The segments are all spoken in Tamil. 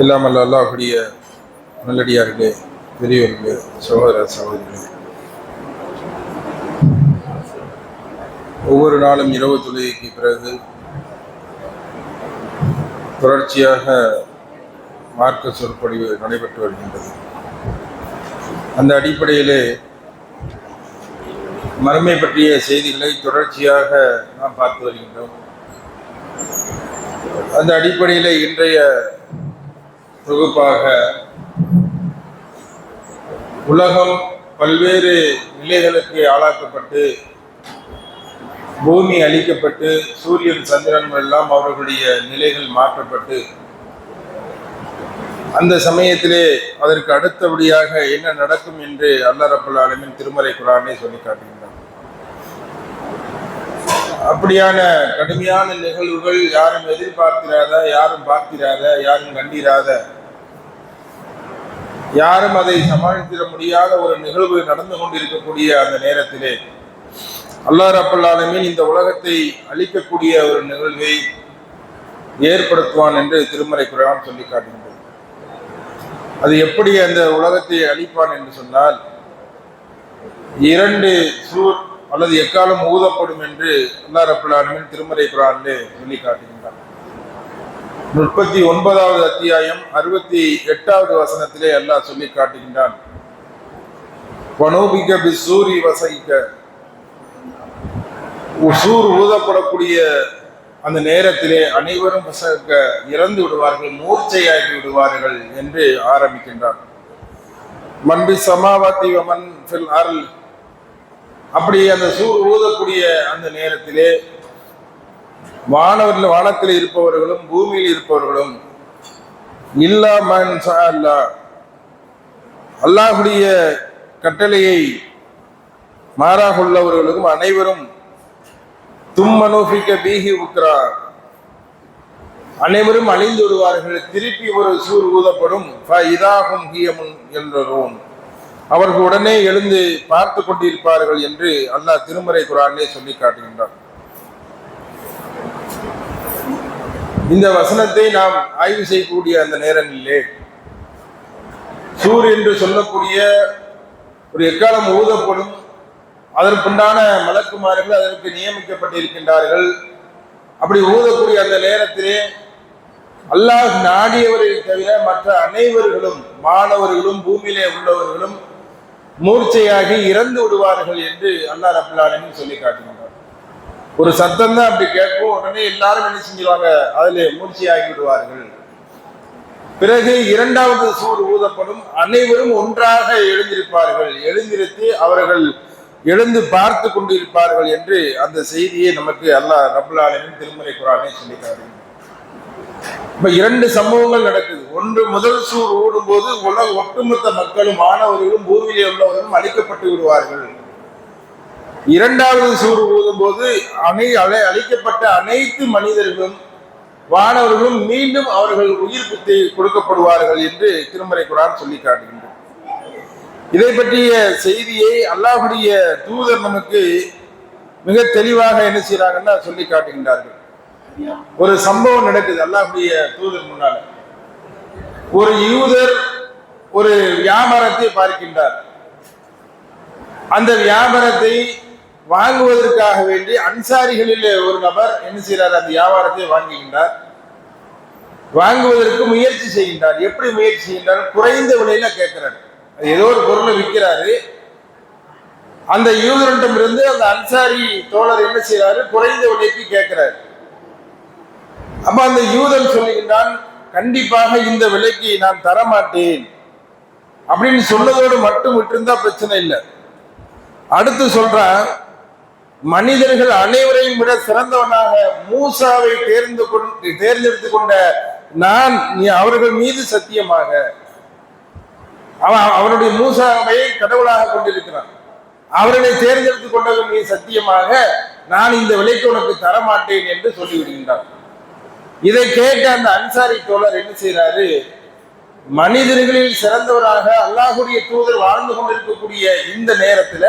எல்லாம் அல்லாஹ் அல்லாஹுடைய நல்லடியார்களே பெரியவர்களே சகோதர சகோதரிகளே. ஒவ்வொரு நாளும் இரவு தொழுகைக்கு பிறகு தொடர்ச்சியாக மார்க்க சொற்பொழிவு நடைபெற்று வருகின்றது. அந்த அடிப்படையிலே மறுமை பற்றிய செய்திகளை தொடர்ச்சியாக நாம் பார்த்து வருகின்றோம். அந்த அடிப்படையில் இன்றைய தொகுப்பாக உலகம் பல்வேறு நிலைகளுக்கு ஆளாக்கப்பட்டு பூமி அழிக்கப்பட்டு சூரியன் சந்திரன் எல்லாம் அவர்களுடைய நிலைகள் மாற்றப்பட்டு அந்த சமயத்திலே அதற்கு அடுத்தபடியாக என்ன நடக்கும் என்று அல்லா ஆலமின் திருமறை குரானை சொல்லி காட்டுகின்றார் அப்படியான கடுமையான நிகழ்வுகள் யாரும் எதிர்பார்த்திராத யாரும் பார்த்திராத யாரும் கண்டிராத யாரும் அதை சமாளித்திட முடியாத ஒரு நிகழ்வு நடந்து கொண்டிருக்கக்கூடிய அந்த நேரத்திலே அல்லாஹ் அப்பல்லாலுமே இந்த உலகத்தை அழிக்கக்கூடிய ஒரு நிகழ்வை ஏற்படுத்துவான் என்று திருமறை குரான் சொல்லி காட்டுகின்றது. அது எப்படி அந்த உலகத்தை அழிப்பான் என்று சொன்னால் இரண்டு சூர் அல்லது எக்காலம் ஊதப்படும் என்று அல்லா ரபுல் திருமறை குரானிலே சொல்லி காட்டுகின்றான். முப்பத்தி ஒன்பதாவது அத்தியாயம் அறுபத்தி எட்டாவது வசனத்திலே அல்லாஹ் சொல்லி காட்டுகின்றான். பனோபிக்க பிசூரி வசகிக்க சூர் ஊதப்படக்கூடிய அந்த நேரத்திலே அனைவரும் வசக்க இறந்து விடுவார்கள் மூர்ச்சையாகி விடுவார்கள் என்று ஆரம்பிக்கின்றார் மன்பி சமாவாத்தி மன் ஃபில் அருள். அப்படி அந்த சூர் ஊதக்கூடிய அந்த நேரத்திலே வானவர்கள் வானத்தில் இருப்பவர்களும் பூமியில் இருப்பவர்களும் இல்லா மன் அல்லா அல்லாஹுடைய கட்டளையை மாறாக உள்ளவர்களுக்கும் அனைவரும் தும்மனோபிக்க பீகி உக்ரா அனைவரும் அழிந்து விடுவார்கள். திருப்பி ஒரு சூர் ஊதப்படும். இதாகும் ஹியமுன் என்றோம் அவர்கள் உடனே எழுந்து பார்த்து கொண்டிருப்பார்கள் என்று அல்லாஹ் திருமறை குரானே சொல்லி காட்டுகின்றார் இந்த வசனத்தை நாம் ஆய்வு செய்யக்கூடிய அந்த நேரங்களிலே சூர் என்று சொல்லக்கூடிய ஒரு எக்காலம் ஊதப்படும் அதற்குண்டான மலக்குமார்கள் அதற்கு நியமிக்கப்பட்டிருக்கின்றார்கள். அப்படி ஊதக்கூடிய அந்த நேரத்திலே அல்லாஹ் நாடியவரை தவிர மற்ற அனைவர்களும் மாணவர்களும் பூமியிலே உள்ளவர்களும் மூர்ச்சையாகி இறந்து விடுவார்கள் என்று அல்லாஹ் ரபுல்லாலும் சொல்லி காட்டுகின்றார் ஒரு சத்தம் தான் அப்படி கேட்கும் உடனே எல்லாரும் என்ன செஞ்சிருவாங்க? அதில் மூர்ச்சையாகி விடுவார்கள். பிறகு இரண்டாவது சூர் ஊதப்படும். அனைவரும் ஒன்றாக எழுந்திருப்பார்கள். எழுந்திருத்து அவர்கள் எழுந்து பார்த்து கொண்டிருப்பார்கள் என்று அந்த செய்தியை நமக்கு அல்லாஹ் ரபுல்லாலும் திருமறை குரானே சொல்லிட்டாரு இப்ப இரண்டு சம்பவங்கள் நடக்குது. ஒன்று முதல் சூர் ஓடும் போது உலக ஒட்டுமொத்த மக்களும் மாணவர்களும் பூமியிலே உள்ளவர்களும் அழிக்கப்பட்டு விடுவார்கள். இரண்டாவது சூறு ஊதும் போது அனை அலை அழிக்கப்பட்ட அனைத்து மனிதர்களும் வானவர்களும் மீண்டும் அவர்கள் உயிர் குத்தி கொடுக்கப்படுவார்கள் என்று திருமறை குரான் சொல்லி காட்டுகின்றனர் இதை பற்றிய செய்தியை அல்லாஹுடைய தூதர் நமக்கு மிக தெளிவாக என்ன செய்யறாங்கன்னா சொல்லி காட்டுகின்றார்கள். ஒரு சம்பவம் நடக்குது. அல்லாஹுடைய தூதர் முன்னால. ஒரு யூதர் ஒரு வியாபாரத்தை பார்க்கின்றார். அந்த வியாபாரத்தை வாங்குவதற்காக வேண்டி அன்சாரிகளில் ஒரு நபர் என்ன செய்கிறார் அந்த வியாபாரத்தை வாங்குகின்றார். வாங்குவதற்கு முயற்சி செய்கின்றார். எப்படி முயற்சி செய்கின்றார்? குறைந்த விலையில கேட்கிறார். ஏதோ ஒரு பொருளை விற்கிறாரு. அந்த யூதரிடம் இருந்து அந்த அன்சாரி தோழர் என்ன செய்யறாரு குறைந்த விலைக்கு கேட்கிறாரு. அப்ப அந்த யூதன் சொல்லுகின்றான் கண்டிப்பாக இந்த விலைக்கு நான் தரமாட்டேன். அப்படின்னு சொன்னதோடு மட்டும் விட்டிருந்தா பிரச்சனை இல்லை. அடுத்து சொல்றான் மனிதர்கள் அனைவரையும் விட சிறந்தவனாக மூசாவை தேர்ந்து கொண்டு தேர்ந்தெடுத்து கொண்ட நான் நீ அவர்கள் மீது சத்தியமாக. அவன் அவனுடைய மூசாவை கடவுளாக கொண்டிருக்கிறான். அவர்களை தேர்ந்தெடுத்து கொண்டவன் நீ சத்தியமாக நான் இந்த விலைக்கு உனக்கு தரமாட்டேன் என்று சொல்லிவிடுகின்றான். இதை கேட்ட அந்த அன்சாரி தோழர் என்ன செய்யறாரு மனிதர்களில் சிறந்தவராக அல்லாஹுடைய தூதர் வாழ்ந்து கொண்டிருக்கக்கூடிய இந்த நேரத்துல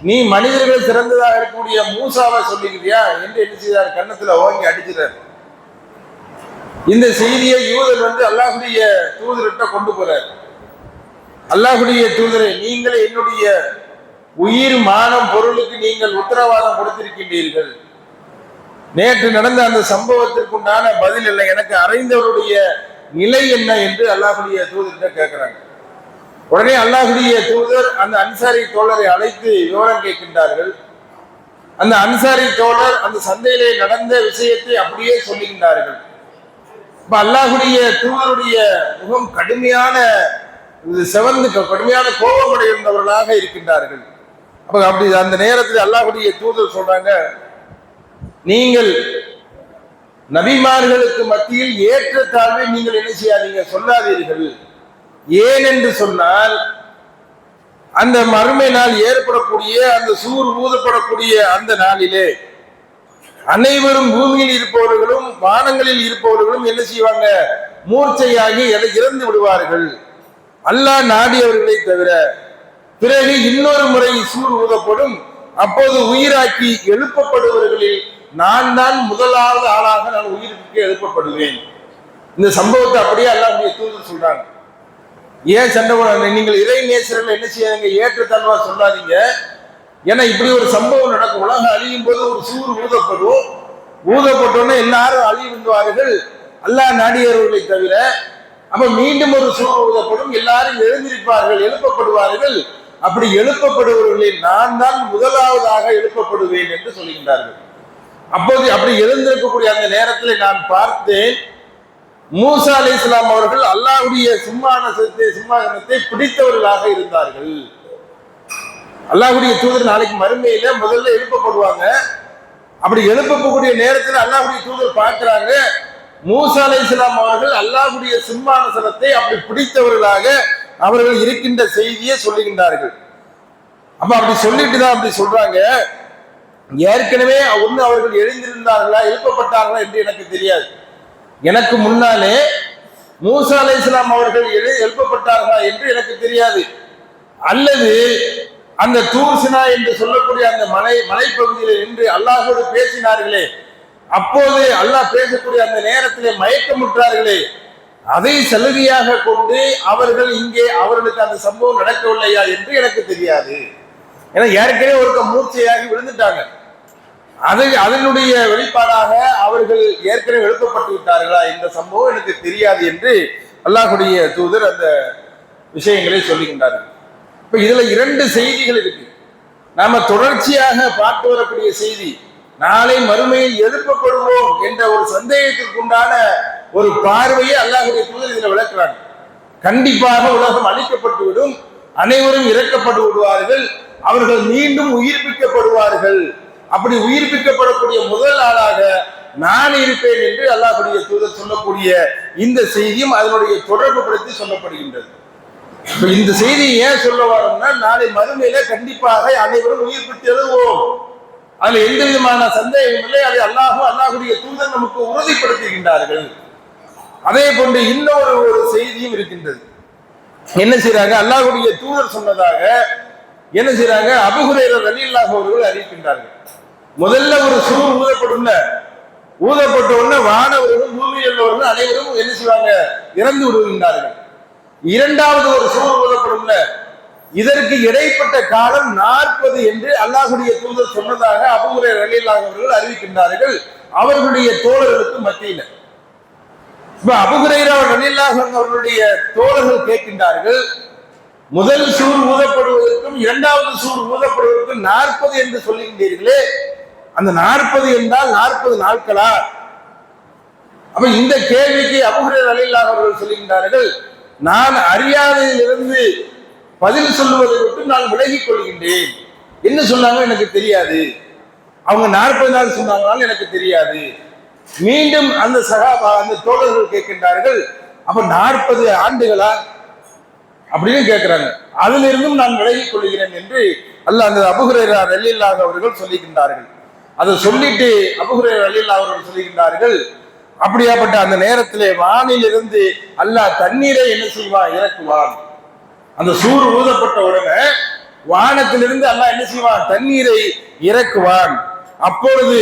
நீ மனிதர்கள் சிறந்ததாக இருக்கக்கூடிய மூசாவை சொல்லிக்கிறியா என்று என்ன செய்தார் கன்னத்துல ஓங்கி அடிக்கிறார் இந்த செய்தியை யூதர் வந்து அல்லாஹுடைய தூதர்கிட்ட கொண்டு போறார். அல்லாஹுடைய தூதரை நீங்கள் என்னுடைய உயிர் மானம் பொருளுக்கு நீங்கள் உத்தரவாதம் கொடுத்திருக்கின்றீர்கள். நேற்று நடந்த அந்த சம்பவத்திற்குண்டான பதில் இல்லை. எனக்கு அறைந்தவருடைய நிலை என்ன என்று அல்லாஹுடைய தூதர்கிட்ட கேட்கிறாங்க. உடனே அல்லாஹுடைய தூதர் அந்த அன்சாரி தோழரை அழைத்து விவரம் கேட்கின்றார்கள். அந்த அன்சாரி தோழர் அந்த சந்தையிலே நடந்த விஷயத்தை அப்படியே சொல்லுகின்றார்கள். இப்ப அல்லாஹுடைய தூதருடைய முகம் கடுமையான இது சிவந்து கடுமையான கோபமடைந்தவர்களாக இருக்கின்றார்கள். அப்ப அப்படி அந்த நேரத்தில் அல்லாஹுடைய தூதர் சொல்றாங்க நீங்கள் நபிமார்களுக்கு மத்தியில் ஏற்றத்தாழ்வை நீங்கள் என்ன செய்யாதீங்க? சொல்லாதீர்கள். ஏன் என்று சொன்னால் அந்த மறுமை நாள் ஏற்படக்கூடிய அந்த சூர் ஊதப்படக்கூடிய அந்த நாளிலே அனைவரும் பூமியில் இருப்பவர்களும் வானங்களில் இருப்பவர்களும் என்ன செய்வாங்க? மூர்ச்சையாகி எதை இறந்து விடுவார்கள்? அல்லாஹ் நாடியவர்களை தவிர பிறகு இன்னொரு முறை சூர் ஊதப்படும் அப்போது உயிராக்கி எழுப்பப்படுபவர்களில் நான் தான் முதலாவது ஆளாக நான் உயிருக்கு எழுப்பப்படுவேன். இந்த சம்பவத்தை அப்படியே அல்லாஹ்வுடைய தூதர் சொல்றாங்க ஏன் சண்டை நீங்கள் இறை நேசர்கள் என்ன செய்யாதீங்க? ஏற்றத்தாழ்வா சொல்லாதீங்க. ஏன்னா இப்படி ஒரு சம்பவம் நடக்கும். உலகம் அழியும் போது ஒரு சூர் ஊதப்படும். ஊதப்பட்டோன்னே எல்லாரும் அழிவுவார்கள் அல்லாஹ் நாடியவர்களை தவிர. அப்ப மீண்டும் ஒரு சூர் ஊதப்படும். எல்லாரும் எழுந்திருப்பார்கள் எழுப்பப்படுவார்கள். அப்படி எழுப்பப்படுபவர்களில் நான் தான் முதலாவதாக எழுப்பப்படுவேன் என்று சொல்கின்றார்கள். அப்போது அப்படி எழுந்திருக்கக்கூடிய அந்த நேரத்தில் நான் பார்த்தேன். மூசா அலி இஸ்லாம் அவர்கள் அல்லாஹ்வுடைய சிம்மானத்தை சிம்மாசனத்தை பிடித்தவர்களாக இருந்தார்கள். அல்லாஹுடைய தூதர் நாளைக்கு மறுமையில முதல்ல எழுப்பப்படுவாங்க. அப்படி எழுப்பக்கூடிய நேரத்தில் அல்லாஹுடைய தூதர் பார்க்கிறாங்க மூசா அலை இஸ்லாம் அவர்கள் அல்லாஹுடைய சிம்மானசனத்தை அப்படி பிடித்தவர்களாக அவர்கள் இருக்கின்ற செய்தியை சொல்லுகின்றார்கள். அப்ப அப்படி சொல்லிட்டு தான் அப்படி சொல்றாங்க. ஏற்கனவே ஒன்று அவர்கள் எழுந்திருந்தார்களா எழுப்பப்பட்டார்களா என்று எனக்கு தெரியாது. எனக்கு முன்னாலே மூசா அலை இஸ்லாம் அவர்கள் எழு எழுப்பப்பட்டார்களா என்று எனக்கு தெரியாது. அல்லது அந்த தூர்சினா என்று சொல்லக்கூடிய அந்த மலை மலைப்பகுதியில் நின்று அல்லாஹோடு பேசினார்களே அப்போது அல்லாஹ் பேசக்கூடிய அந்த நேரத்திலே மயக்கமுற்றார்களே அதை சலுகையாக கொண்டு அவர்கள் இங்கே அவர்களுக்கு அந்த சம்பவம் நடக்கவில்லையா என்று எனக்கு தெரியாது. ஏன்னா ஏற்கனவே ஒருக்க மூர்ச்சையாகி விழுந்துட்டாங்க. அதை அதனுடைய வெளிப்பாடாக அவர்கள் ஏற்கனவே எழுப்பப்பட்டு விட்டார்களா இந்த சம்பவம் எனக்கு தெரியாது என்று அல்லாஹுடைய தூதர் அந்த விஷயங்களை சொல்லுகின்றார்கள். இப்ப இதுல இரண்டு செய்திகள் இருக்கு. நாம தொடர்ச்சியாக பார்த்து வரக்கூடிய செய்தி நாளை மறுமையில் எழுப்பப்படுவோம் என்ற ஒரு சந்தேகத்திற்குண்டான ஒரு பார்வையை அல்லாஹுடைய தூதர் இதுல விளக்குறாங்க. கண்டிப்பாக உலகம் அழிக்கப்பட்டு விடும் அனைவரும் இறக்கப்பட்டு விடுவார்கள் அவர்கள் மீண்டும் உயிர்ப்பிக்கப்படுவார்கள். அப்படி உயிர்ப்பிக்கப்படக்கூடிய முதல் ஆளாக நான் இருப்பேன் என்று அல்லாஹுடைய தூதர் சொல்லக்கூடிய இந்த செய்தியும் அதனுடைய தொடர்பு படுத்தி சொல்லப்படுகின்றது. இந்த செய்தியை ஏன் சொல்ல வரோம்னா நாளை மறுமையில கண்டிப்பாக அனைவரும் உயிர்ப்பித்து எழுதுவோம் அதுல எந்த விதமான சந்தேகம் இல்லை. அதை அல்லாஹும் அல்லாஹுடைய தூதர் நமக்கு உறுதிப்படுத்துகின்றார்கள். அதே போன்று இன்னொரு ஒரு செய்தியும் இருக்கின்றது. என்ன செய்யறாங்க அல்லாஹுடைய தூதர் சொன்னதாக என்ன செய்றாங்க? அபுகுரேரர் ரலியல்லாஹு அவர்கள் அறிவிக்கின்றார்கள். முதல்ல ஒரு சூர் ஊதப்படும்ல ஊதப்பட்ட உடனே வானவர்களும் பூமியில் உள்ளவர்களும் அனைவரும் என்ன செய்வாங்க? இறந்து விடுகின்றார்கள். இரண்டாவது ஒரு சூர் ஊதப்படும்ல இதற்கு இடைப்பட்ட காலம் நாற்பது என்று அல்லாஹுடைய தூதர் சொன்னதாக அபுகுரே ரலியல்லாஹு அவர்கள் அறிவிக்கின்றார்கள். அவர்களுடைய தோழர்களுக்கு மத்தியில். இப்ப அபுகுரைரா ரலியல்லாஹு அன்ஹு அவர்களுடைய தோழர்கள் கேட்கின்றார்கள் முதல் சூர் ஊதப்படுவதற்கும் இரண்டாவது சூர் ஊதப்படுவதற்கும் நாற்பது என்று சொல்லுகின்றீர்களே அந்த நாற்பது என்றால் நாற்பது நாட்களா? அப்ப இந்த கேள்விக்கு அபுகுரர் அலில்லாஹ் அவர்கள் சொல்லுகின்றார்கள் நான் அறியாதையிலிருந்து பதில் சொல்லுவதை விட்டு நான் விலகிக் கொள்கின்றேன். என்ன சொன்னாங்க? எனக்கு தெரியாது. அவங்க நாற்பது நாள் சொன்னாங்கனாலும் எனக்கு தெரியாது. மீண்டும் அந்த சகாபா அந்த தோழர்கள் கேட்கின்றார்கள் அப்ப நாற்பது ஆண்டுகளா? அப்படின்னு கேட்கிறாங்க அதிலிருந்தும் இருந்தும் நான் விலகிக் கொள்கிறேன் என்று அல்ல அந்த அபுஹுரேரா ரலில்லாஹ் அவர்கள் சொல்லுகின்றார்கள் அதை சொல்லிட்டு அபுஹுரேரா ரலில்லாஹ் அவர்கள் சொல்லுகின்றார்கள் அப்படியாப்பட்ட அந்த நேரத்திலே வானிலிருந்து அல்லாஹ் தண்ணீரை என்ன செய்வான் இறக்குவான். அந்த சூறு ஊதப்பட்ட உடனே வானத்திலிருந்து அல்லாஹ் என்ன செய்வான்? தண்ணீரை இறக்குவான். அப்பொழுது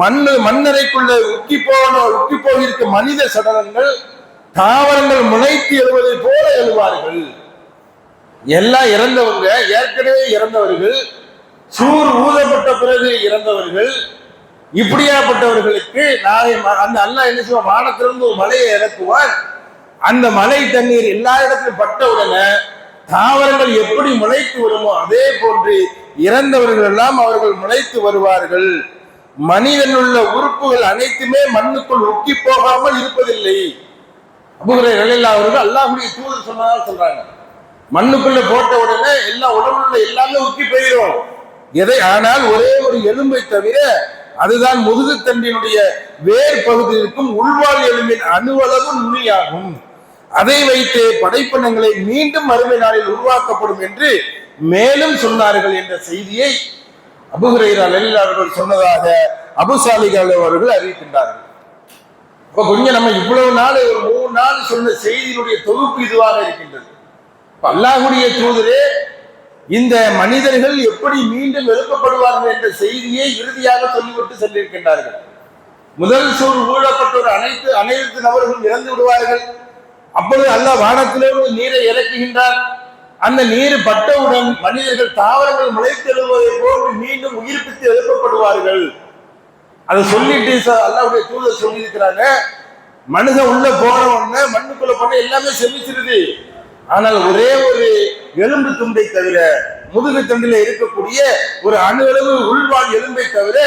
மண்ணு மண்ணறைக்குள்ள உக்கி போன உக்கி போகிருக்க மனித சடலங்கள் தாவரங்கள் முளைத்து எழுவதை போல எழுவார்கள். எல்லாம் இறந்தவங்க ஏற்கனவே இறந்தவர்கள் சூர் ஊதப்பட்ட பிறகு இறந்தவர்கள் இப்படியாப்பட்டவர்களுக்கு நாளை ம- அந்த அண்ணா என்ன செய்வான் வானத்திலிருந்து ஒரு மலையை இறக்குவான். அந்த மலை தண்ணீர் எல்லா இடத்திலும் பட்ட உடனே தாவரங்கள் எப்படி முளைத்து வருமோ அதே போன்று இறந்தவர்கள் எல்லாம் அவர்கள் முளைத்து வருவார்கள். மனிதனுள்ள உறுப்புகள் அனைத்துமே மண்ணுக்குள் உக்கி போகாமல் இருப்பதில்லை. அபுகுரை நிலையில்லா அவர்கள் அல்லாஹுடைய தூதர் சொன்னதாக சொல்றாங்க. மண்ணுக்குள்ள போட்ட உடனே எல்லா உடம்புல எல்லாமே உக்கி போயிடும். எதை ஆனால் ஒரே ஒரு எலும்பை தவிர அதுதான் முதுகுத்தண்டினுடைய வேர் பகுதியிற்கும் இருக்கும் உள்வாழ் எலும்பின் அணுவளவு நுனியாகும். அதை வைத்து படைப்பினங்களை மீண்டும் மறுமை நாளில் உருவாக்கப்படும் என்று மேலும் சொன்னார்கள் என்ற செய்தியை அபுஹுரைரா அவர்கள் சொன்னதாக அபுசாலிகள் அவர்கள் அறிவிக்கின்றார்கள். இப்போ கொஞ்சம் நம்ம இவ்வளவு நாள் ஒரு மூணு நாள் சொன்ன செய்தியினுடைய தொகுப்பு இதுவாக இருக்கின்றது. அல்லாஹுடைய தூதரே இந்த மனிதர்கள் எப்படி மீண்டும் எழுப்பப்படுவார்கள் என்ற செய்தியை இறுதியாக சொல்லிவிட்டு சென்றிருக்கின்றார்கள். முதல் சூழ் ஊழப்பட்டோர் அனைத்து அனைத்து நபர்களும் இறந்து விடுவார்கள். அப்பொழுது அல்லாஹ் வானத்திலிருந்து நீரை இறக்குகின்றார். அந்த நீர் பட்டவுடன் மனிதர்கள் தாவரங்கள் முளைத்தெழுவதை போன்று மீண்டும் உயிர்ப்பித்து எழுப்பப்படுவார்கள். அதை சொல்லிட்டு ச- தூதர் சொல்லியிருக்கிறாங்க. மனுஷன் உள்ள போன உடனே மண்ணுக்குள்ள போன எல்லாமே செமிச்சிருது. ஆனால் ஒரே ஒரு எலும்பு துண்டை தவிர முதுகு தண்டில இருக்கக்கூடிய ஒரு அணுகளவு உள்வாழ் எலும்பை தவிர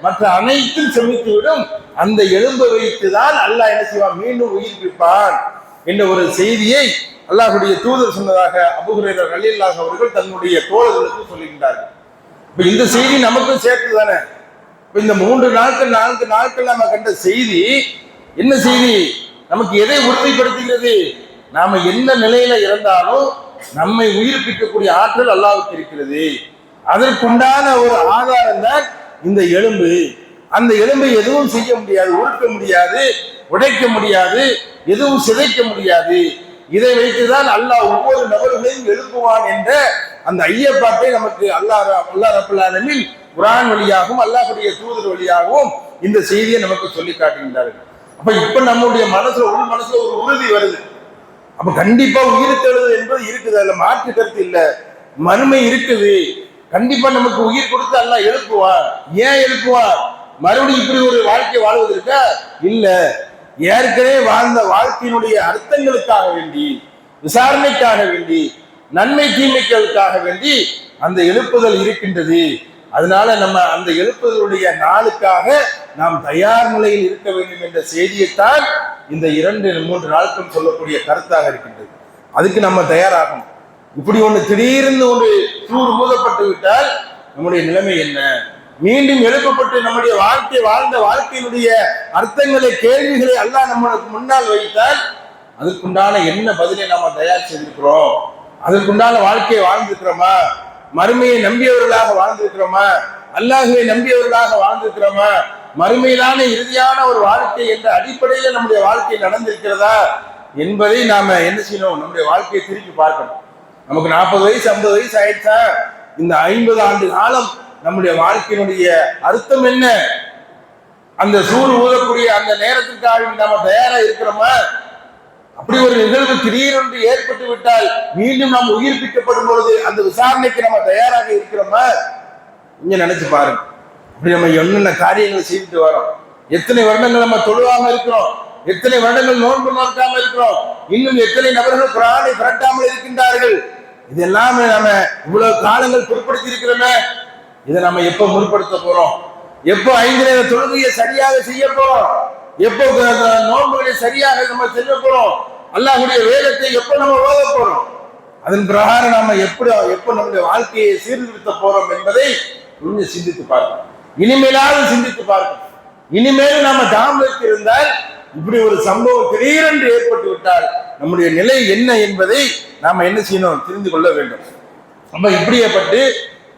மற்ற அனைத்தும் செமித்து விடும் அந்த எலும்பை வைத்துதான் அல்லாஹ் என்ன செய்வான்? மீண்டும் உயிர்ப்பிப்பான் என்ற ஒரு செய்தியை அல்லாஹுடைய தூதர் சொன்னதாக அபுகுரேரர் அலி அல்லாஹ் அவர்கள் தன்னுடைய தோழர்களுக்கு சொல்லுகின்றார்கள் இப்ப இந்த செய்தி நமக்கும் சேர்த்து தானே இந்த மூன்று நாட்கள் நான்கு நாட்கள் நம்ம கண்ட செய்தி என்ன செய்தி? நமக்கு எதை உறுதிப்படுத்துகிறது? நாம எந்த நிலையில இருந்தாலும் நம்மை உயிர்ப்பிக்கக்கூடிய ஆற்றல் அல்லாவுக்கு இருக்கிறது. அதற்குண்டான ஒரு ஆதாரம் தான் இந்த எலும்பு. அந்த எலும்பை எதுவும் செய்ய முடியாது உருக்க முடியாது உடைக்க முடியாது எதுவும் சிதைக்க முடியாது. இதை வைத்துதான் அல்லாஹ் ஒவ்வொரு நபர்களையும் எழுப்புவான் என்ற அந்த ஐயப்பாட்டை நமக்கு அல்லாஹ் ர- அல்லாஹ் குரான் வழியாகவும் அல்லாஹுடைய தூதர் வழியாகவும் இந்த செய்தியை நமக்கு சொல்லி காட்டுகின்றார்கள். அப்ப இப்ப நம்முடைய மனசுல உள் மனசுல ஒரு உறுதி வருது. அப்ப கண்டிப்பா உயிர் தெழுது என்பது இருக்குது அதுல மாற்று கருத்து இல்ல. மறுமை இருக்குது. கண்டிப்பா நமக்கு உயிர் கொடுத்து எல்லாம் எழுப்புவான் ஏன் எழுப்புவான் மறுபடியும் இப்படி ஒரு வாழ்க்கை வாழ்வதற்கா இல்ல. ஏற்கனவே வாழ்ந்த வாழ்க்கையினுடைய அர்த்தங்களுக்காக வேண்டி விசாரணைக்காக வேண்டி நன்மை தீமைகளுக்காக வேண்டி அந்த எழுப்புதல் இருக்கின்றது. அதனால நம்ம அந்த எழுப்புதலுடைய நாளுக்காக நாம் தயார் நிலையில் இருக்க வேண்டும் என்ற செய்தியைத்தான் இந்த இரண்டு மூன்று நாட்கள் சொல்லக்கூடிய கருத்தாக இருக்கின்றது. அதுக்கு நம்ம தயாராகணும். இப்படி ஒன்று திடீர்னு ஒரு சூறு ஊதப்பட்டு விட்டால் நம்முடைய நிலைமை என்ன? மீண்டும் எழுப்பப்பட்டு நம்முடைய வாழ்க்கை வாழ்ந்த வாழ்க்கையினுடைய அர்த்தங்களை கேள்விகளை எல்லாம் நம்மளுக்கு முன்னால் வைத்தால் அதுக்குண்டான என்ன பதிலை நாம தயார் செய்திருக்கிறோம்? அதற்குண்டான வாழ்க்கையை வாழ்ந்திருக்கிறோமா? மறுமையை நம்பியவர்களாக வாழ்ந்திருக்கிறோமா? அல்லாஹுவை நம்பியவர்களாக வாழ்ந்திருக்கிறோமா? மறுமையிலான இறுதியான ஒரு வாழ்க்கை என்ற அடிப்படையில் நம்முடைய வாழ்க்கை நடந்திருக்கிறதா? என்பதை நாம என்ன செய்யணும்? நம்முடைய வாழ்க்கையை திருப்பி பார்க்கணும். நமக்கு நாற்பது வயசு ஐம்பது வயசு ஆயிடுச்சா? இந்த ஐம்பது ஆண்டு காலம் நம்முடைய வாழ்க்கையினுடைய அர்த்தம் என்ன? அந்த சூழ் ஊதக்கூடிய அந்த நேரத்திற்காக நாம தயாரா இருக்கிறோமா? அப்படி ஒரு நிகழ்வு திடீரென்று ஏற்பட்டு விட்டால் மீண்டும் நாம் உயிர்ப்பிக்கப்படும் பொழுது அந்த விசாரணைக்கு நம்ம தயாராக இருக்கிறோமா? இங்க நினைச்சு பாருங்க. அப்படி நம்ம என்னென்ன காரியங்களை செய்துட்டு வரோம்? எத்தனை வருடங்கள் நம்ம தொழுவாம இருக்கிறோம்? எத்தனை வருடங்கள் நோன்பு நோக்காம இருக்கிறோம்? இன்னும் எத்தனை நபர்கள் குரானை புரட்டாமல் இருக்கின்றார்கள்? இதெல்லாம் நாம இவ்வளவு காலங்கள் பொருட்படுத்தி இருக்கிறோமே இதை நம்ம எப்ப முற்படுத்த போறோம்? எப்போ ஐந்து நேர தொழுகையை சரியாக செய்ய போறோம்? எப்போ நோன்புகளை சரியாக நம்ம செய்ய போறோம்? அல்லாஹுடைய வேதத்தை எப்போ நம்ம ஓத போறோம்? அதன் பிரகாரம் நாம எப்படி எப்போ நம்முடைய வாழ்க்கையை சீர்திருத்த போறோம் என்பதை உண்மை சிந்தித்து பார்க்கணும். இனிமேலாவது சிந்தித்து பார்க்கணும். இனிமேல் நாம தாமதத்தில் இருந்தால் இப்படி ஒரு சம்பவம் திடீரென்று ஏற்பட்டு விட்டால் நம்முடைய நிலை என்ன என்பதை நாம என்ன செய்யணும்? தெரிந்து கொள்ள வேண்டும். நம்ம இப்படியேப்பட்டு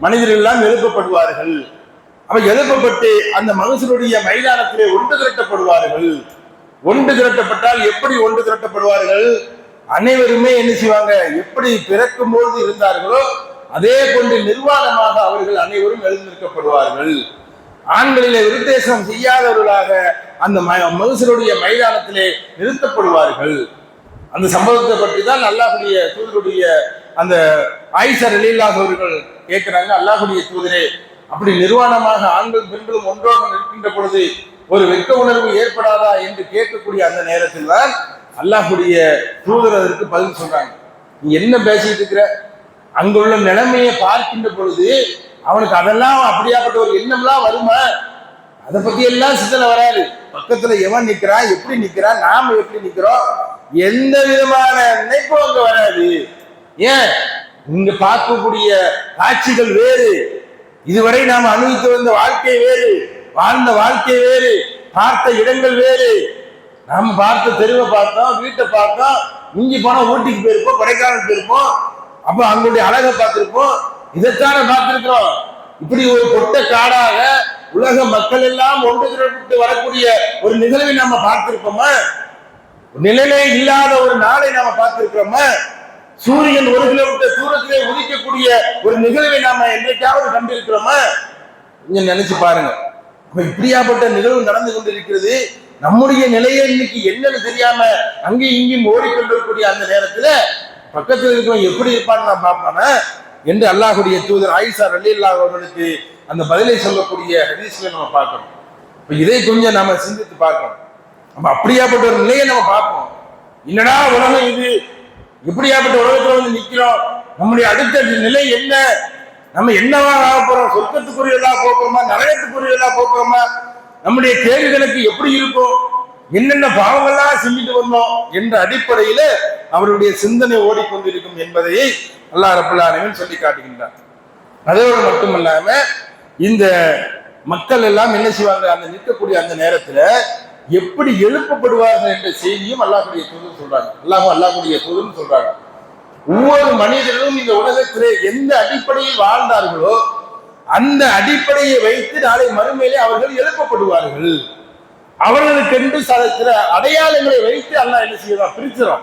மனிதர்கள் எல்லாம் எழுப்பப்படுவார்கள் அவ எழுப்பப்பட்டு அந்த மனுஷனுடைய மைதானத்திலே ஒன்று திரட்டப்படுவார்கள். ஒன்று திரட்டப்பட்டால் எப்படி ஒன்று திரட்டப்படுவார்கள்? அனைவருமே என்ன செய்வாங்க? எப்படி பிறக்கும் போது இருந்தார்களோ அதே போன்று நிர்வாணமாக அவர்கள் அனைவரும் எழுந்திருக்கப்படுவார்கள். ஆண்களிலே விருத்தேசம் செய்யாதவர்களாக அந்த ம- மனுஷருடைய மைதானத்திலே நிறுத்தப்படுவார்கள். அந்த சம்பவத்தை பற்றி தான் அல்லாஹுடைய தூதருடைய அந்த ஆயிஷா ரலீலாக அவர்கள் கேட்கிறாங்க. அல்லாஹுடைய தூதரே அப்படி நிர்வாணமாக ஆண்கள் பெண்களும் ஒன்றோடு நிற்கின்ற பொழுது ஒரு வெக்க உணர்வு ஏற்படாதா என்று கேட்கக்கூடிய அந்த நேரத்தில் தான் அல்லாஹுடைய தூதர் அதற்கு பதில் சொல்றாங்க. நீ என்ன பேசிட்டு இருக்கிற? அங்குள்ள நிலைமையை பார்க்கின்ற பொழுது அவனுக்கு அதெல்லாம் அப்படியாப்பட்ட ஒரு எண்ணம்லாம் வருமா? அதை பத்தி எல்லாம் சிந்தனை வராது. பக்கத்துல எவன் நிக்கிறான்? எப்படி நிக்கிறான்? நாம எப்படி நிக்கிறோம்? எந்த விதமான நினைப்பும் அங்க வராது. ஏன்? இங்க பார்க்கக்கூடிய காட்சிகள் வேறு. இதுவரை நாம் அனுபவித்து வந்த வாழ்க்கை வேறு வாழ்ந்த வாழ்க்கை வேறு பார்த்த இடங்கள் வேறு. நாம் பார்த்த தெருவை பார்த்தோம் வீட்டை பார்த்தோம் மிஞ்சி போனா ஊட்டிக்கு போயிருப்போம் கொடைக்கானல் போயிருப்போம் அப்போ அவங்களுடைய அழகை பார்த்துருப்போம். இதைத்தானே பார்த்துருக்கிறோம். இப்படி ஒரு கொட்ட காடாக உலக மக்கள் எல்லாம் ஒன்று திரட்டு வரக்கூடிய ஒரு நிகழ்வை நம்ம பார்த்திருப்போமா? நிலையிலே இல்லாத ஒரு நாளை நாம பார்த்திருக்கிறோமா? சூரியன் ஒரு கிலோமீட்டர் தூரத்திலே உதிக்கக்கூடிய ஒரு நிகழ்வை நாம என்றைக்காவது கண்டிருக்கிறோமா? கொஞ்சம் நினைச்சு பாருங்க. இப்படியாப்பட்ட நிகழ்வு நடந்து கொண்டிருக்கிறது. நம்முடைய நிலையை இன்னைக்கு என்னன்னு தெரியாம அங்கேயும் இங்கேயும் ஓடிக்கொண்டிருக்கக்கூடிய அந்த நேரத்துல பக்கத்தில் இருக்கவன் எப்படி இருப்பான்னு நான் பார்ப்பானா என்று அல்லாஹுடைய தூதர் ஆயிஷா ரலியல்லாஹு அவர்களுக்கு அந்த பதிலை சொல்லக்கூடிய ஹதீஸ்ல நம்ம பார்க்கணும். இப்ப இதை கொஞ்சம் நாம சிந்தித்து பார்க்கணும். நம்ம அப்படியாப்பட்ட ஒரு நிலையை நம்ம பார்ப்போம். என்னடா உலகம் இது? இப்படியாப்பட்ட உலகத்துல வந்து நிக்கிறோம்? நம்முடைய அடுத்த நிலை என்ன? நம்ம என்னவா ஆக போறோம்? சொர்க்கத்துக்குரியதா போக நரகத்துக்குரியதா போக நம்முடைய கேள்விகளுக்கு எப்படி இருக்கும்? என்னென்ன பாவங்கள்லாம் செஞ்சுட்டு வந்தோம் என்ற அடிப்படையில அவருடைய சிந்தனை ஓடிக்கொண்டிருக்கும் என்பதை அல்லாஹ் ரபுல் சொல்லி காட்டுகின்றார் அதோடு மட்டுமல்லாம இந்த மக்கள் எல்லாம் என்ன செய்வாங்க அந்த நிற்கக்கூடிய அந்த நேரத்துல எப்படி எழுப்பப்படுவார்கள் என்ற செய்தியும் அல்லாஹுடைய தூதர் சொல்றாங்க. அல்லாஹ் அல்லாஹுடைய தூதர்னு சொல்றாங்க. ஒவ்வொரு மனிதர்களும் இந்த உலகத்திலே எந்த அடிப்படையில் வாழ்ந்தார்களோ அந்த அடிப்படையை வைத்து நாளை மறுமையிலே அவர்கள் எழுப்பப்படுவார்கள். அவர்களுக்கென்று சில சில அடையாளங்களை வைத்து அல்லாஹ் என்ன செய்யறான்? பிரிச்சுறான்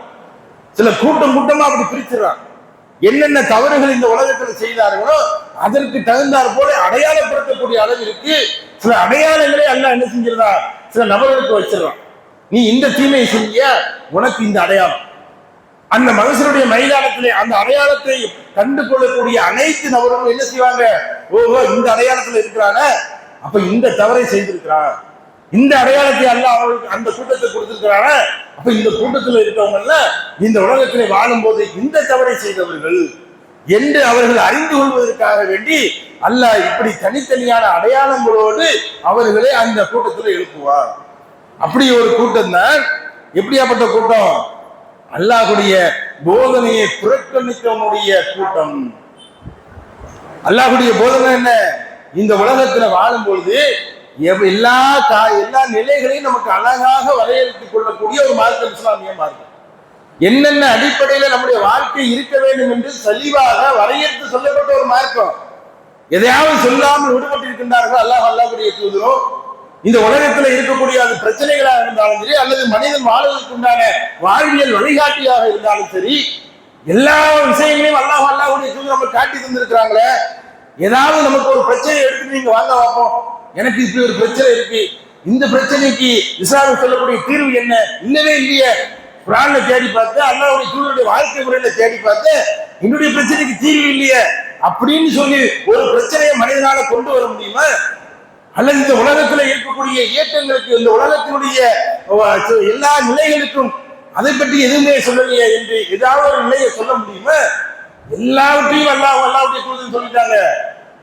சில கூட்டம் கூட்டமா அப்படி பிரிச்சுறான் என்னென்ன தவறுகள் இந்த உலகத்துல செய்தார்களோ அதற்கு தகுந்தாற் போல அடையாளப்படுத்தக்கூடிய அளவிற்கு சில அடையாளங்களை அல்லாஹ் என்ன செஞ்சிருந்தான்? சில நபர்களுக்கு வச்சிடறான் நீ இந்த தீமையை செஞ்ச உனக்கு இந்த அடையாளம். அந்த மனுஷனுடைய மைதானத்திலே அந்த அடையாளத்தை கண்டு கொள்ளக்கூடிய அனைத்து நபர்களும் என்ன செய்வாங்க? ஓஹோ இந்த அடையாளத்துல இருக்கிறாங்க அப்ப இந்த தவறை செய்திருக்கிறான். இந்த அடையாளத்தை அல்ல அவர்களுக்கு அந்த கூட்டத்தை கொடுத்திருக்கிறான. அப்ப இந்த கூட்டத்தில் இருக்கவங்கல்ல இந்த உலகத்திலே வாழும்போது இந்த தவறை செய்தவர்கள் என்று அவர்கள் அறிந்து கொள்வதற்காக வேண்டி அல்லாஹ் இப்படி தனித்தனியான அடையாளங்களோடு அவர்களை அந்த கூட்டத்தில் எழுப்புவார். அப்படி ஒரு கூட்டம் தான் எப்படியாப்பட்ட கூட்டம்? அல்லாஹுடைய போதனையை புறக்கணித்தவனுடைய கூட்டம். அல்லாஹுடைய போதனை என்ன? இந்த உலகத்துல வாழும் பொழுது எல்லா கா எல்லா நிலைகளையும் நமக்கு அழகாக வரையறுத்துக் கொள்ளக்கூடிய ஒரு மார்க்கம் இஸ்லாமிய மார்க்கம். என்னென்ன அடிப்படையில் நம்முடைய வாழ்க்கை இருக்க வேண்டும் என்று தெளிவாக வரையறுத்து சொல்லப்பட்ட ஒரு மார்க்கம். எதையாவது சொல்லாமல் விடுபட்டிருக்கின்றார்கள் அல்லாஹ் அல்லாஹுடைய தூதரோ இந்த உலகத்தில் இருக்கக்கூடிய அது பிரச்சனைகளாக இருந்தாலும் சரி அல்லது மனிதன் வாழ்வதற்குண்டான வாழ்வியல் வழிகாட்டியாக இருந்தாலும் சரி எல்லா விஷயங்களையும் அல்லாஹ் அல்லாஹுடைய தூதர் நம்ம காட்டி தந்திருக்கிறாங்களே ஏதாவது நமக்கு ஒரு பிரச்சனை எடுத்து நீங்க வாங்க பார்ப்போம். எனக்கு இப்படி ஒரு பிரச்சனை இருக்கு. இந்த பிரச்சனைக்கு இஸ்லாமில் சொல்லக்கூடிய தீர்வு என்ன? இல்லவே இல்லையே. குரான்ல தேடி பார்த்து அல்லாவுடைய தூதருடைய வாழ்க்கை முறையில தேடி பார்த்து என்னுடைய பிரச்சனைக்கு தீர்வு இல்லையே அப்படின்னு சொல்லி ஒரு பிரச்சனையை மனிதனால கொண்டு வர முடியுமா? அல்லது இந்த உலகத்துல இருக்கக்கூடிய இயக்கங்களுக்கு இந்த உலகத்தினுடைய எல்லா நிலைகளுக்கும் அதை பற்றி எதுவுமே சொல்லலையே என்று ஏதாவது ஒரு நிலையை சொல்ல முடியுமா? எல்லாவற்றையும் அல்லாஹ் அல்லாவுடைய தூதர் சொல்லிட்டாங்க.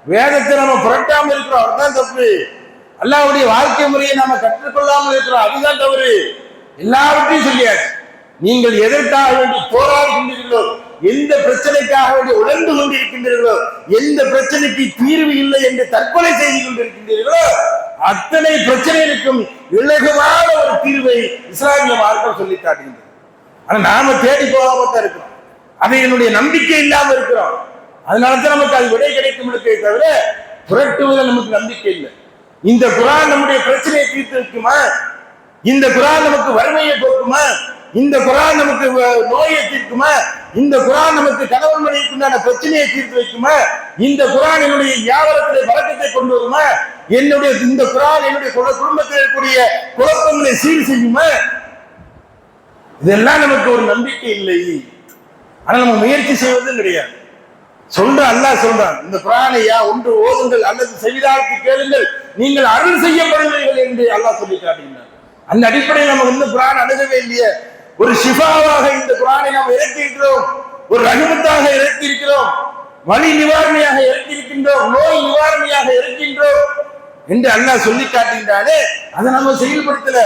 வேதத்தை நம்ம புரட்டாமல் இருக்கிறோம் அதுதான் தப்பு. அல்லாவுடைய வாழ்க்கை முறையை நாம கற்றுக்கொள்ளாமல் இருக்கிறோம் அதுதான் தவறு. எல்லாவற்றையும் சொல்லியாச்சு. நீங்கள் எதற்காக வேண்டி போராடி கொண்டீர்களோ எந்த பிரச்சனைக்காக வேண்டி உழந்து கொண்டிருக்கின்றீர்களோ எந்த பிரச்சனைக்கு தீர்வு இல்லை என்று தற்கொலை செய்து கொண்டிருக்கின்றீர்களோ அத்தனை பிரச்சனைகளுக்கும் இலகுவான ஒரு தீர்வை இஸ்லாமிய மார்க்கம் சொல்லி காட்டுகின்றது ஆனா நாம தேடி போகாம தான் இருக்கிறோம். அது என்னுடைய நம்பிக்கை இல்லாம இருக்கிறோம். அதனாலதான் நமக்கு அது விடை கிடைக்கும் இருக்கே தவிர புரட்டுவதில் நமக்கு நம்பிக்கை இல்லை. இந்த குரான் நம்முடைய பிரச்சனையை தீர்த்து வைக்குமா? இந்த குரான் நமக்கு வறுமையை போக்குமா? இந்த குரான் நமக்கு வ- நோயை தீர்க்குமா? இந்த குரான் நமக்கு கணவன் மனைவிக்குண்டான பிரச்சனையை தீர்த்து வைக்குமா? இந்த குரான் என்னுடைய வியாபாரத்திலே வழக்கத்தை கொண்டு வருமா? என்னுடைய இந்த குரான் என்னுடைய குடும்பத்தில் இருக்கக்கூடிய குழப்பங்களை சீர் செய்யுமா? இதெல்லாம் நமக்கு ஒரு நம்பிக்கை இல்லை. ஆனா நம்ம முயற்சி செய்வதும் கிடையாது. சொல்ற அல்லாஹ் சொல்றான் இந்த குரானை யா ஒன்று ஓதுங்கள் அல்லது செவிதாழ்த்தி கேளுங்கள். நீங்கள் அருள் செய்யப்படுவீர்கள் என்று அல்லாஹ் சொல்லி காட்டுகிறார் அந்த அடிப்படையில் நம்ம வந்து குரான் அணுகவே இல்லையே. ஒரு ஷிஃபாவாக இந்த குரானை நாம் இறக்கி இருக்கிறோம் ஒரு ரகுமத்தாக இறக்கியிருக்கிறோம். வழி நிவாரணியாக இறக்கியிருக்கின்றோம். நோய் நிவாரணியாக இருக்கின்றோம் என்று அல்லாஹ் சொல்லி காட்டுகின்றாலே அதை நம்ம செயல்படுத்தல.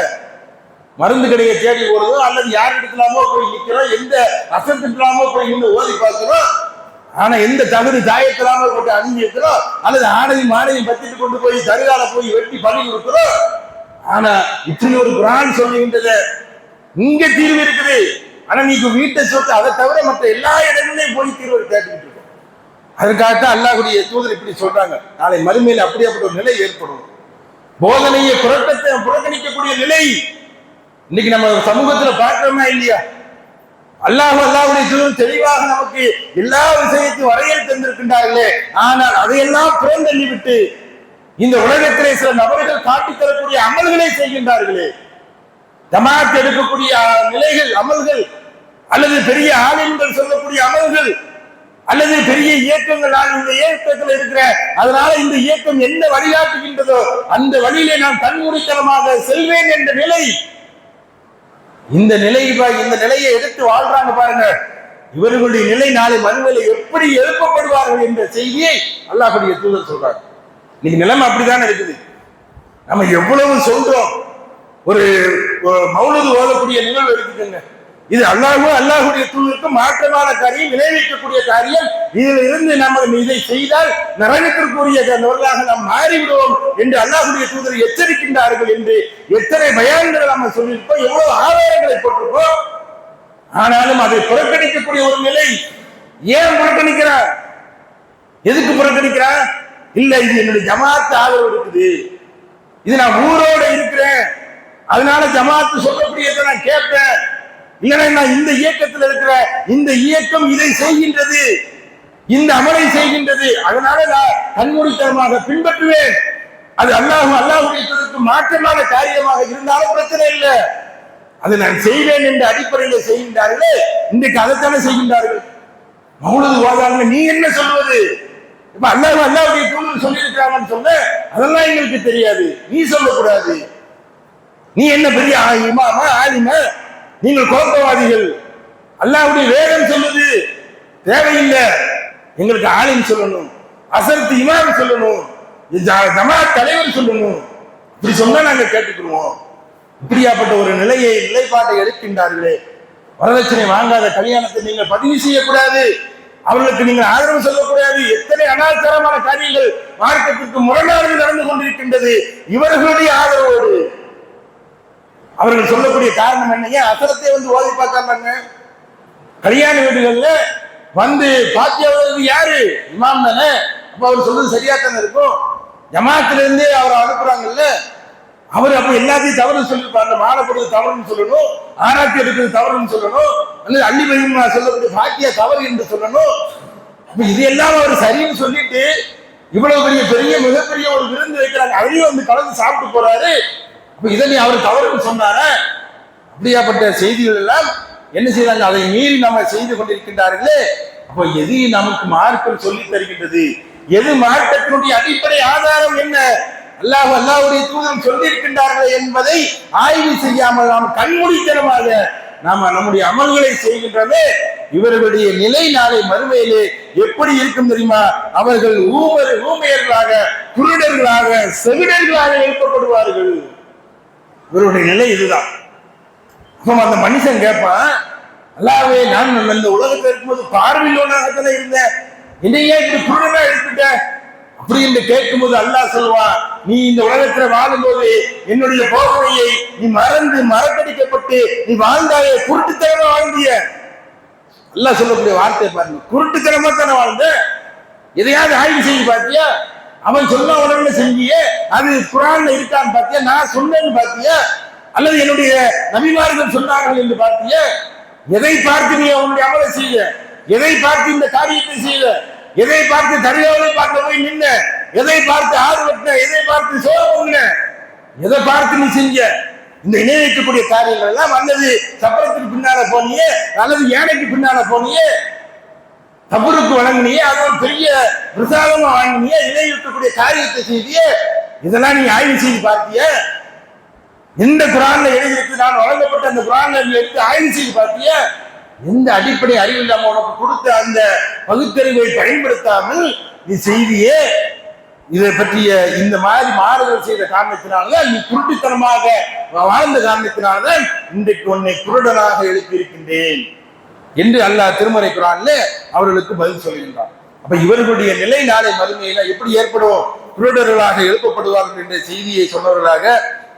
மருந்து கடையை தேடி போறதோ அல்லது யார் எடுக்கலாமோ போய் நிற்கிறோம் எந்த அசத்துக்கலாமோ போய் நின்று ஓதி பார்க்கிறோம் ஆனா எந்த தகுதி தாயத்திலாம போட்டு அணிஞ்சிருக்கிறோம் அல்லது ஆடையும் மாடையும் பத்திட்டு கொண்டு போய் தருகால போய் வெட்டி பணி கொடுக்கிறோம் ஆனா இத்தனை ஒரு குரான் சொல்லுகின்றது இங்க தீர்வு இருக்குது. ஆனா நீங்க வீட்டை சொத்து அதை தவிர மற்ற எல்லா இடங்களையும் போய் தீர்வு கேட்டுக்கிட்டு இருக்கோம். அதற்காகத்தான் அல்லாஹுடைய தூதர் இப்படி சொல்றாங்க. நாளை மறுமையில் அப்படியாப்பட்ட ஒரு நிலை ஏற்படும். போதனையை புறக்கத்தை புறக்கணிக்கக்கூடிய நிலை இன்னைக்கு நம்ம சமூகத்துல பார்க்கிறோமா இல்லையா? அல்லாஹ் அல்லாஹ்வுடைய தூதர் தெளிவாக நமக்கு எல்லா விஷயத்தையும் வரையறை தந்திருக்கின்றார்களே. ஆனால் அதையெல்லாம் புறந்தள்ளி விட்டு இந்த உலகத்திலே சில நபர்கள் காட்டித்தரக்கூடிய அமல்களை செய்கின்றார்களே. ஜமாத் எடுக்கக்கூடிய நிலைகள் அமல்கள் அல்லது பெரிய ஆலிம்கள் சொல்லக்கூடிய அமல்கள் அல்லது பெரிய இயக்கங்கள் நான் இந்த இயக்கத்தில் இருக்கிற அதனால இந்த இயக்கம் என்ன வழிகாட்டுகின்றதோ அந்த வழியிலே நான் கண்மூடித்தனமாக செல்வேன் என்ற நிலை. இந்த நிலை இந்த நிலையை எடுத்து வாழ்றாங்க பாருங்க. இவர்களுடைய நிலை நாளை மறுமையில எப்படி எழுப்பப்படுவார்கள் என்ற செய்தியை அல்லாஹுடைய தூதர் சொல்றாங்க இன்னைக்கு நிலைமை அப்படித்தானே இருக்குது. நம்ம எவ்வளவு சொல்றோம். ஒரு மௌனது ஓதக்கூடிய நிகழ்வு எடுத்துக்கோங்க இது அல்லாஹும் அல்லாஹுடைய தூதருக்கு மாற்றமான காரியம் விளைவிக்கக்கூடிய காரியம். இதில் இருந்து நம்ம இதை செய்தால் நரகத்திற்குரிய நபர்களாக நாம் மாறிவிடுவோம் என்று அல்லாஹுடைய தூதர் எச்சரிக்கின்றார்கள் என்று எத்தனை பயான்களை நம்ம சொல்லியிருப்போம் எவ்வளவு ஆதாரங்களை போட்டிருப்போம் ஆனாலும் அதை புறக்கணிக்கக்கூடிய ஒரு நிலை ஏன் புறக்கணிக்கிறார்? எதுக்கு புறக்கணிக்கிறார்? இல்ல இது என்னுடைய ஜமாத்து ஆதரவு இருக்குது. இது நான் ஊரோட இருக்கிறேன். அதனால ஜமாத்து சொல்லக்கூடியதை நான் கேட்பேன். இல்லைன்னா நான் இந்த இயக்கத்தில் இருக்கிற இந்த இயக்கம் இதை செய்கின்றது இந்த அமலை செய்கின்றது. அதனால நான் கண்மூடித்தனமாக பின்பற்றுவேன். அது அல்லாஹ் அல்லாஹுடைய மாற்றமான காரியமாக இருந்தாலும் பிரச்சனை இல்லை. அதை நான் செய்வேன் என்ற அடிப்படையில் செய்கின்றார்களே இன்றைக்கு அதைத்தானே செய்கின்றார்கள். மௌனது ஓதாங்க நீ என்ன சொல்வது? இப்ப அல்லாஹ் அல்லாவுடைய தூதர் சொல்லியிருக்கிறாங்கன்னு சொன்ன அதெல்லாம் எங்களுக்கு தெரியாது. நீ சொல்லக்கூடாது. நீ என்ன பெரிய இமாமா ஆலிம? நீங்கள் குழப்பவாதிகள். அல்லாவுடைய வேதம் சொல்லுது தேவையில்லை. எங்களுக்கு ஆலிம் சொல்லணும். அசரத்து இமாம் சொல்லணும். ஜ- ஜமாத் தலைவர் சொல்லணும். இப்படி சொன்னா நாங்க கேட்டுக்கிடுவோம். இப்படியாப்பட்ட ஒரு நிலையை நிலைப்பாட்டை எடுக்கின்றார்களே. வரதட்சணை வாங்காத கல்யாணத்தை நீங்கள் பதிவு செய்யக்கூடாது. அவர்களுக்கு நீங்கள் ஆதரவு சொல்லக்கூடாது. எத்தனை அனாச்சாரமான காரியங்கள் மார்க்கத்திற்கு முரணாக நடந்து கொண்டிருக்கின்றது. இவர்களுடைய ஆதரவோடு. அவர்கள் சொல்லக்கூடிய காரணம் என்ன? ஏன் அசரத்தை வந்து ஓதி பார்க்காமங்க கல்யாண வீடுகள்ல வந்து பாத்தியாவது யாரு? இமாம் தானே? அப்ப அவர் சொல்றது சரியா தானே இருக்கும்? ஜமாத்துல இருந்து அவரை அனுப்புறாங்கல்ல? அவர் அப்ப எல்லாத்தையும் தவறு சொல்லிருப்பாங்க அந்த மாடப்படுறது தவறுன்னு சொல்லணும். ஆராய்ச்சி எடுக்கிறது தவறுன்னு சொல்லணும். அல்லது அள்ளி மகிமா சொல்லக்கூடிய பாக்கியா தவறு என்று சொல்லணும். அப்ப இதெல்லாம் அவர் சரின்னு சொல்லிட்டு இவ்வளவு பெரிய பெரிய மிகப்பெரிய ஒரு விருந்து வைக்கிறாங்க. அதையும் வந்து கலந்து சாப்பிட்டு போறாரு. அப்ப இதை நீ அவர் தவறுன்னு சொன்னார? அப்படியாப்பட்ட செய்திகள் எல்லாம் என்ன செய்தாங்க அதை மீறி நம்ம செய்து கொண்டிருக்கின்றார்களே. அப்போ எது நமக்கு மார்க்கம் சொல்லி தருகின்றது. எது மார்க்கத்தினுடைய அடிப்படை ஆதாரம் என்ன? அல்லாஹ் அல்லாவுடைய தூதர் சொல்லியிருக்கின்றார்கள் என்பதை ஆய்வு செய்யாமல் நாம் கண்மூடித்தனமாக நாம நம்முடைய அமல்களை செய்கின்றமே. இவர்களுடைய நிலை நாளை மறுமையிலே எப்படி இருக்கும் தெரியுமா? அவர்கள் ஊமர் ஊமையர்களாக குருடர்களாக செவிடர்களாக எழுப்பப்படுவார்கள் இவருடைய நிலை இதுதான். அப்போ அந்த மனுஷன் கேட்பான் அல்லாவே நான் இந்த உலகத்தில் இருக்கும்போது பார்வையில்லோனாகத்தானே இருந்தேன். என்னையே இப்படி குருடனா எடுத்துட்ட அப்படி என்று கேட்கும்போது அல்லாஹ் சொல்வான் நீ இந்த உலகத்துல வாழும்போது என்னுடைய போதனையை நீ மறந்து மறக்கடிக்கப்பட்டு நீ வாழ்ந்தாயே குருட்டுத்தனமா வாழ்ந்திய. அல்லாஹ் சொல்லக்கூடிய வார்த்தையை பாருங்க குருட்டுத்தனமா தானே வாழ்ந்த? எதையாவது ஆய்வு செய்து பார்த்தியா? அவன் சொன்ன உடனே செஞ்சியே அது குரான்ல இருக்கான்னு பார்த்தியா நான் சொன்னேன்னு பார்த்தியா அல்லது என்னுடைய நபிமார்கள் சொன்னார்கள் என்று பார்த்திய எதை பார்த்து நீ அவனுடைய அமலை செய்ய? எதை பார்த்து இந்த காரியத்தை செய்த எதை பார்த்து தரியாவை பார்க்க போய் நின்ன? எதை பார்த்து ஆறு வெட்டின? எதை பார்த்து சோழ எதை பார்த்து நீ செஞ்ச? இந்த இணையக்கூடிய காரியங்கள் எல்லாம் அல்லது சப்பரத்துக்கு பின்னால போனியே அல்லது யானைக்கு பின்னால போனியே கபருக்கு வழங்கினியே அது ஒரு பெரிய பிரசாதமா வாங்கினியே இணையக்கூடிய காரியத்தை செய்தியே. இதெல்லாம் நீ ஆய்வு செய்து பார்த்திய. எந்த குரான்ல எழுதியிருக்கு? நான் வழங்கப்பட்ட அந்த குரான்ல எடுத்து ஆய்வு செய்து பார்த்திய. எந்த அடிப்படை அறிவு இல்லாம உனக்கு கொடுத்த அந்த பகுத்தறிவை பயன்படுத்தாமல் நீ செய்தியே. இதை பற்றிய இந்த மாதிரி மாறுதல் செய்த காரணத்தினால்தான் நீ குருட்டுத்தனமாக வாழ்ந்த காரணத்தினால்தான் இன்றைக்கு உன்னை குருடனாக எழுப்பியிருக்கின்றேன். என்று அல்லாஹ் திருமறை குரான்ல அவர்களுக்கு பதில் சொல்கின்றார் அப்ப இவர்களுடைய நிலை நாளை மறுமையில எப்படி ஏற்படும் குருடர்களாக எழுப்பப்படுவார்கள் என்ற செய்தியை சொன்னவர்களாக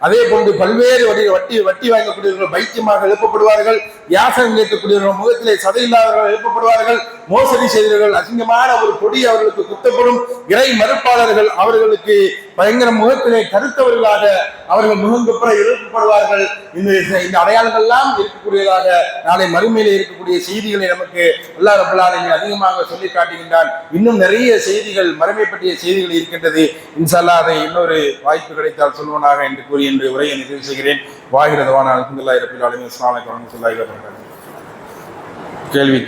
அதே போன்று பல்வேறு வடி வட்டி வட்டி வாங்கக்கூடியவர்கள் பைத்தியமாக எழுப்பப்படுவார்கள். யாசகம் கேட்கக்கூடியவர்கள் முகத்திலே சதையில்லாதவர்கள் எழுப்பப்படுவார்கள். மோசடி செய்தவர்கள் அசிங்கமான ஒரு கொடி அவர்களுக்கு குத்தப்படும். இறை மறுப்பாளர்கள் அவர்களுக்கு பயங்கர முகத்திலே கருத்தவர்களாக அவர்கள் முகங்குப்புற எழுப்பப்படுவார்கள். இந்த இந்த அடையாளங்கள் எல்லாம் இருக்கக்கூடியதாக நாளை மறுமையிலே இருக்கக்கூடிய செய்திகளை நமக்கு அல்லா ரபுல்லாலின் அதிகமாக சொல்லி காட்டுகின்றான். இன்னும் நிறைய செய்திகள் மறுமை பற்றிய செய்திகள் இருக்கின்றது. இன்சல்லா அதை இன்னொரு வாய்ப்பு கிடைத்தால் சொல்வனாக என்று கூறி என்று உரையை நிறைவு செய்கிறேன். வாகிரதவான அலமதுல்லா ரபில் அலமின் அஸ்லாம் வரமத்துல்லாஹி கேள்வி